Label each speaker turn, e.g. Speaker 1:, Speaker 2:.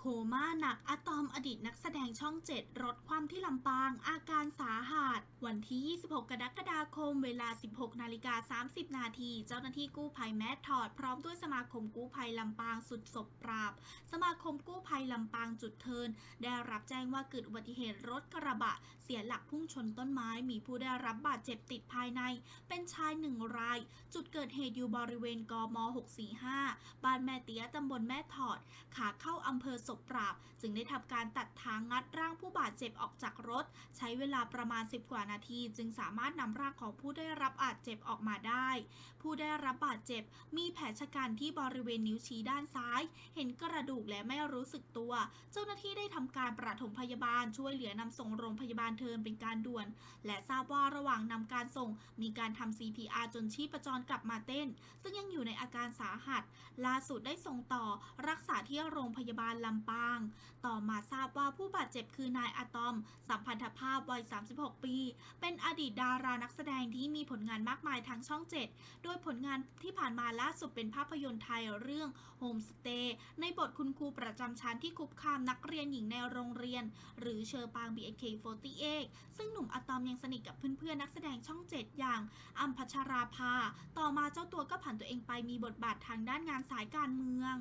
Speaker 1: โคม่าหนักอะตอมอดีตนักแสดงช่องเจ็ดรถความที่ลำปางอาการสาหัส วันที่ 26 กรกฎาคม เวลา 16 นาฬิกา 30 นาที เจ้าหน้าที่กู้ภัยแมทถอด พร้อมด้วยสมาคมกู้ภัยลำปางสุดศพปราบ สมาคมกู้ภัยลำปางจุดเทิน ได้รับแจ้งว่าเกิดอุบัติเหตุรถกระบะ เสียหลักพุ่งชนต้นไม้มีผู้ได้รับบาดเจ็บติดภายใน เป็นชายหนึ่งราย จุดเกิดเหตุอยู่บริเวณกม 645 บ้านแม่เตี้ยตำบลแม่ถอด ขาเข้าอำเภอศพปราบ จึงได้ทำการตัดทางงัดร่างผู้บาดเจ็บออกจากรถ ใช้เวลาประมาณ 10 กว่านาที จึงสามารถนำร่างของผู้ได้รับบาดเจ็บออกมาได้ ผู้ได้รับบาดเจ็บ มีแผลชะกันที่บริเวณนิ้วชี้ด้านซ้าย เห็นกระดูกและไม่รู้สึกตัว เจ้าหน้าที่ได้ทำการประถมพยาบาลช่วยเหลือนำส่งโรงพยาบาลเทินเป็นการด่วน และทราบว่าระหว่างนำการส่ง มีการทำ CPR จนชีพจรกลับมาเต้น ซึ่งยังอยู่ในอาการสาหัส ล่าสุดได้ส่งต่อรักษาที่โรงพยาบาลลำปาง ต่อมาทราบว่าผู้บาดเจ็บคือนายอะตอม สัมพันธภาพวัย 36 ปี เป็นอดีตดารานักแสดงที่มีผลงานมากมายทางช่อง 7 โดยผลงานที่ผ่านมาล่าสุดเป็นภาพยนตร์ไทยเรื่อง Home Stay ในบทคุณครูประจำชั้นที่คุกคามนักเรียนหญิงในโรงเรียน หรือเชอปาง BNK48 ซึ่งหนุ่มอะตอมยังสนิทกับเพื่อนๆนักแสดงช่อง 7 อย่างอัมพัชราภา ต่อมาเจ้าตัวก็ผันตัวเองไปมีบทบาททางด้านงานสายการเมือง